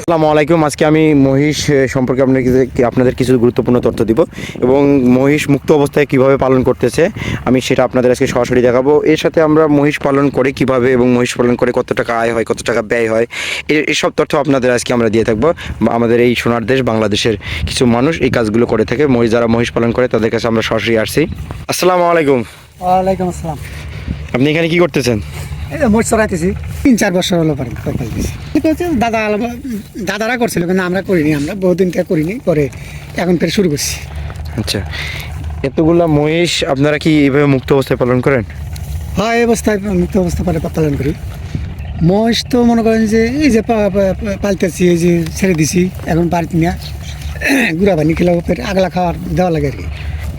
আসসালামু আলাইকুম। আজকে আমি মহিষ সম্পর্কে আপনাকে আপনাদের কিছু গুরুত্বপূর্ণ তথ্য দিব এবং মহিষ মুক্ত অবস্থায় কীভাবে পালন করতেছে, আমি সেটা আপনাদের আজকে সরাসরি দেখাবো। এর সাথে আমরা মহিষ পালন করে কীভাবে এবং মহিষ পালন করে কত টাকা আয় হয়, কত টাকা ব্যয় হয় এসব তথ্য আপনাদের আজকে আমরা দিয়ে থাকব। আমাদের এই সোনার দেশ বাংলাদেশের কিছু মানুষ এই কাজগুলো করে থাকে। মহিষ যারা মহিষ পালন করে তাদের কাছে আমরা সরাসরি আসছি। আসসালামু আলাইকুম। ওয়ালাইকুম আসসালাম। আপনি এখানে কি করতেছেন? এই যে মোট চড়াইতেছি। তিন চার বছর হলো পারি দাদা দাদারা করছিল কিন্তু আমরা করিনি আমরা বহুদিন থেকে করিনি পরে এখন ফের শুরু করছি। আচ্ছা এতগুলা মহিষ আপনারা কি এইভাবে মুক্ত অবস্থায় পালন করেন? হয় এই অবস্থায় মৃত অবস্থা পালে পালন করি। মহিষ তো মনে করেন যে এই যে পালতেছি এই যে ছেড়ে দিছি এখন বাড়িতে নিয়ে গুড়া বানি খেলে ফের আগলা খাওয়ার দেওয়া লাগে আর কি।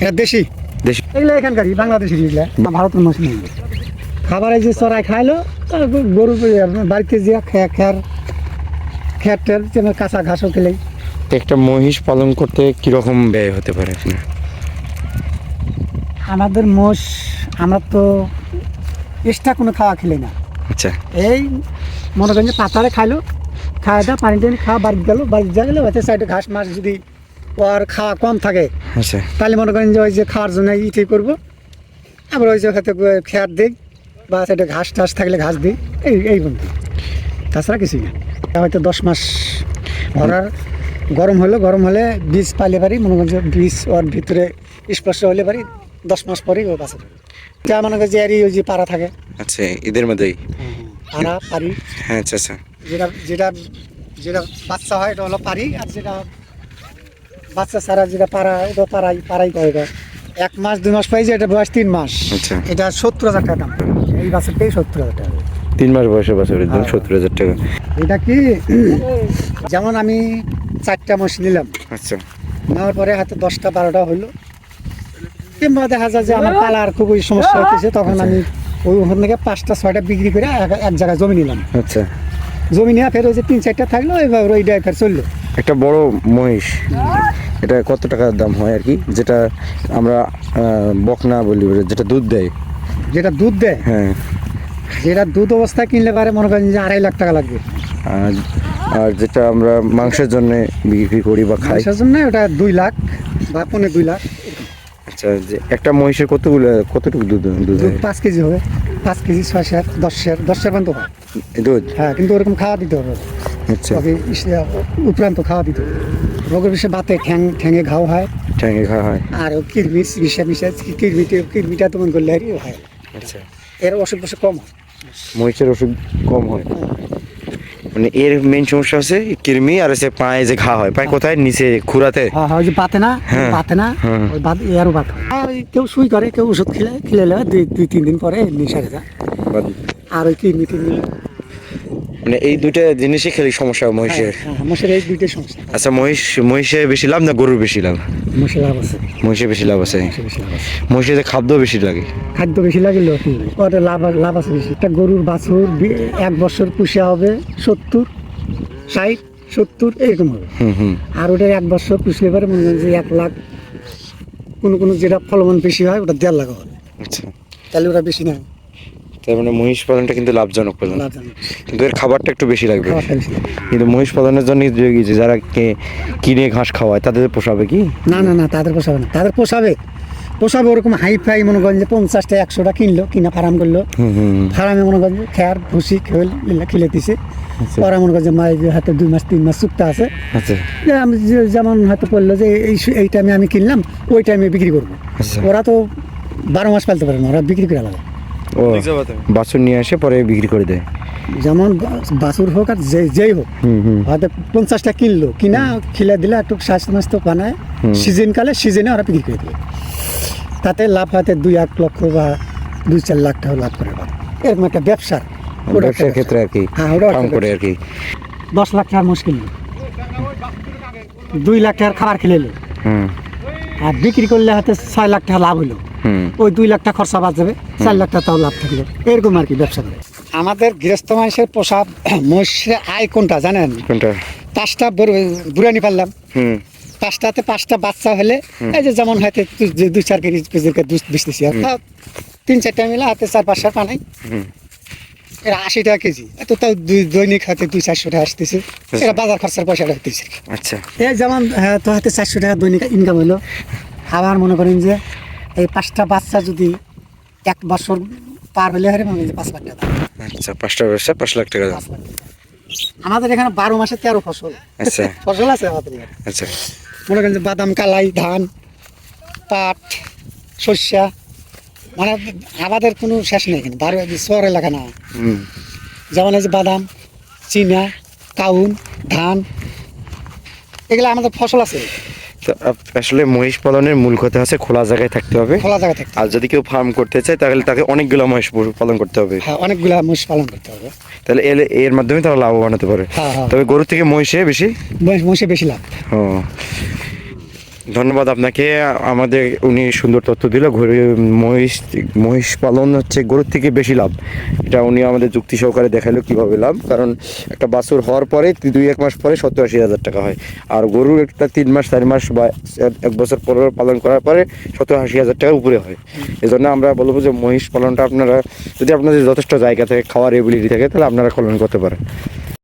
এটা দেশি। দেশি এগুলো এখানকারই বাংলাদেশের এগুলা ভারতের মহিষ নেই। খাবার যে চড়াই খাইলো আর গরু বাড়িতে যে খেয়ার খেয়ার খেয়ার টেয়ার যেন কাঁচা ঘাসও খেলেই একটা মহিষ পালন করতে কীরকম ব্যয় হতে পারে আমাদের মোষ আমরা তো এক্সট্রা কোনো খাওয়া খেলে না। আচ্ছা। এই মনে করেন যে পাতারে খাইলো খাওয়া দাওয়া পানি টানি খাওয়া বাড়িতে গেলো বাড়িতে যা গেলো হয়তো সাইডে ঘাস মাছ যদি ওর খাওয়া কম থাকে। আচ্ছা। তাহলে মনে করেন যে ওই যে খাওয়ার জন্য ইটি করব। আবার ওই যে হয়তো খেয়ার দিই বা সাইডে ঘাস টাস থাকলে ঘাস দিই এই এই বন্ধু। তাছাড়া কিছুই না। হয়তো দশ মাস ভরার গরম হলো গরম হলে বীজ পাইলে পারি মনে করেন যে বীজ ওর ভিতরে স্পর্শ হলে পারি দশ মাস পরেই ও বাঁচে। যা মনে করেন যে এরই ওই যে পাড়া থাকে। আচ্ছা এদের মধ্যেই? পাড়া পারি হ্যাঁ আচ্ছা আচ্ছা। যেটা যেটা যেটা বাচ্চা হয় এটা হলো পারি আর যেটা বাচ্চা ছাড়া যেটা পাড়া ওটা পাড়াই পাড়াই করে। এক মাস দুই মাস পাই যে এটা বয়স তিন মাস। আচ্ছা। এটা সত্তর হাজার টাকা দাম। এই বাচ্চাটাই সত্তর হাজার টাকা। তিন মাস বয়সে বছরের দাম সত্তর হাজার টাকা। এটা কি? যেমন আমি চারটা মাস নিলাম। আচ্ছা। নেওয়ার পরে হয়তো দশটা বারোটা হলো কিংবা দেখা যায় যে আমার পালার খুবই সমস্যা হতেছে তখন আমি ওই ওখান থেকে পাঁচটা ছয়টা বিক্রি করে এক- এক জায়গায় জমি নিলাম। আচ্ছা। জমি নিয়ে ফের ওই যে তিন চারটা থাকল এবার ওই ড্রাইভার চলল। একটা বড় মহিষ। এটা কত টাকার দাম হয় আর কি? যেটা আমরা বকনা বলি যেটা দুধ দেয়। যেটা দুধ দেয়? হ্যাঁ। যেটা দুধ অবস্থায় কিনলে পারে মনে করেন যে আড়াই লাখ টাকা লাগবে। আর আর যেটা আমরা মাংসের জন্য বিক্রি করি বা খাই। সেই জন্য ওটা দুই লাখ বা পনেরো দুই লাখ। আচ্ছা যে একটা মহিষের কতগুলো কতটুকু দুধ দুধ পাঁচ কেজি হবে। পাঁচ কেজি ছয় শের দশ শের দশ শের পর্যন্ত হয়। দুধ? হ্যাঁ কিন্তু ওরকম খাওয়া দিতে হবে। আচ্ছা। তবে উপরান্ত খাওয়া দিতে। রোগের বিষয়ে বাতে ঠ্যাং ঠ্যাঙে ঘাও হয়। ঠ্যাঙে খাওয়া হয়। আর কিরমিস বিষে মিশে কিরমিটে কিরমিটা তোমার করলে আর হয়। আচ্ছা। এর অসুখ বসে কম হয়। মহিষের ওষুধ কম হয়। মানে এর মেন সমস্যা হচ্ছে কৃমি আর হচ্ছে পায়ে যে ঘা হয়। পায়ে কোথায়? নিচে খুরাতে হ্যাঁ হ্যাঁ যে বাতে না? হ্যাঁ, বাতে না? হ্যাঁ। ওই বাত এরও বাত হয়। কেউ সুই করে কেউ ওষুধ খেলে খেলে দুই দুই তিন দিন পরে সেরে যায়। আর ওই কিডনি টিডনি মানে এই দুইটা জিনিসই খেলে সমস্যা হয় মহিষের। হ্যাঁ এই দুইটাই সমস্যা। আচ্ছা মহিষ মহিষে বেশি লাভ না গরুর বেশি লাভ? মশে লাভ আছে। মহিষে বেশি লাভ আছে? মহিষে যে খাদ্য বেশি লাগে? খাদ্য বেশি লাগলে ওটা লাভ লাভ আছে বেশি। একটা গরুর বাছুর এক বছর পুষে হবে সত্তর ষাট সত্তর এরকম হবে। হুম হুম। আর ওটা এক বছর পুষলে পরে মনে করেন যে এক লাখ কোনো কোনো যেটা ফলমান বেশি হয় ওটা দেড় লাখ হবে। আচ্ছা। তাহলে ওটা বেশি না তার মানে মহিষ পালনটা কিন্তু লাভজনক পালন কিন্তু এর খাবারটা একটু বেশি লাগবে। কিন্তু মহিষ পালনের জন্য যে যারা কে- কিনে ঘাস খাওয়ায় তাদের পোষাবে কি? না না না তাদের পোষাবে না। তাদের পোষাবে। পোষাবে ওরকম হাই ফাই মনে করেন যে পঞ্চাশটা একশোটা কিনলো কিনা ফার্ম করল। ফার্মে মনে করেন খেয়ার ভুসি খেল খেলে দিছে। আচ্ছা। ওরা মনে করেন যে মায়ের হাতে দুই মাস তিন মাস চুক্তা আছে। আচ্ছা। আমি যেমন হয়তো বলল যে এই এই টাইমে আমি কিনলাম ওই টাইমে বিক্রি করব। আচ্ছা। ওরা তো বারো মাস পালতে পারে না ওরা বিক্রি করে লাগে ও বাছুর নিয়ে আসে পরে বিক্রি করে দেয়। যেমন বাছুর হোক আর যে যেই হোক হুম হুম। হয়তো পঞ্চাশটা কিনলো কিনা খিলে দিলে একটু স্বাস্থ্য মাস্ত বানায় সিজন কালে সিজনে ওরা বিক্রি করে দেবে। তাতে লাভ হয়তো দুই এক লক্ষ বা দুই চার লাখ টাকা লাভ করে পারে এরকম একটা ব্যবসার ওটা ব্যবসার ক্ষেত্রে আর কি হ্যাঁ, একটা কাম করে আর কি। দশ লাখ টাকার মুশকিল। দুই লাখ টাকার খাবার খেলে আর বিক্রি করলে হয়তো ছয় লাখ টাকা লাভ হলো হুম ওই দুই লাখটা খরচা বাদ যাবে চার লাখ টাকা তাও লাভ থাকল এরকম আর কি ব্যবসা করে। আমাদের গৃহস্থ মানুষের পোষা মহিষের আয় কোনটা জানেন? কোনটা? পাঁচটা বড়- বুড়ানি পারলাম। পাঁচটাতে পাঁচটা বাচ্চা হলে এই যে যেমন হয়তো দু- দুই চার কেজি বেচতেছি। আর তিন চারটা মিলে হাতে চার পাঁচশো পানাই। হুম। এরা আশি টাকা কেজি। এত তাও দুই দৈনিক হাতে দুই চারশো টাকা আসতেছে। এরা বাজার খরচার পয়সাটা হতেছে আচ্ছা। এই যেমন হ্যাঁ, তো হাতে চারশো টাকা দৈনিক ইনকাম হলো। আবার মনে করেন যে এই পাঁচটা বাচ্চা যদি এক বছর পার হলে হারে মনে পাঁচ লাখ টাকা আচ্ছা পাঁচটা ব্যবসা পাঁচ লাখ টাকা। আমাদের এখানে বারো মাসে তেরো ফসল। আচ্ছা। ফসল আছে আমাদের এখানে। আচ্ছা। মনে করেন যে বাদাম কালাই ধান পাট শস্যা মানে আমাদের কোনো শেষ নেই এখানে। বারো শহর এলাকা না। যেমন আছে বাদাম চিনা কাউন ধান এগুলো আমাদের ফসল আছে। আসলে মহিষ পালনের মূল কথা আছে খোলা জায়গায় থাকতে হবে। খোলা জায়গায় থাকতে আর যদি কেউ ফার্ম করতে চায় তাহলে তাকে অনেকগুলো মহিষ পালন করতে হবে। হ্যাঁ অনেকগুলো মহিষ পালন করতে হবে। তাহলে এর এর মাধ্যমে তারা লাভবান হতে পারে। হ্যাঁ হ্যাঁ। তবে গরু থেকে মহিষে বেশি? মহিষে বেশি লাভ। ও। ধন্যবাদ আপনাকে। আমাদের উনি সুন্দর তথ্য দিল। ঘুরে মহিষ মহিষ পালন হচ্ছে গরুর থেকে বেশি লাভ। এটা উনি আমাদের যুক্তি সহকারে দেখাল কীভাবে লাভ। কারণ একটা বাছুর হওয়ার পরে দুই এক মাস পরে সত্তর আশি হাজার টাকা হয়। আর গরুর একটা তিন মাস, চার মাস বা এক বছর পর পালন করার পরে সত্তর আশি হাজার টাকা উপরে হয়। এই জন্য আমরা বলব যে মহিষ পালনটা আপনারা, যদি আপনাদের যথেষ্ট জায়গা থাকে, খাওয়ার এবিলিটি থাকে, তাহলে আপনারা পালন করতে পারেন।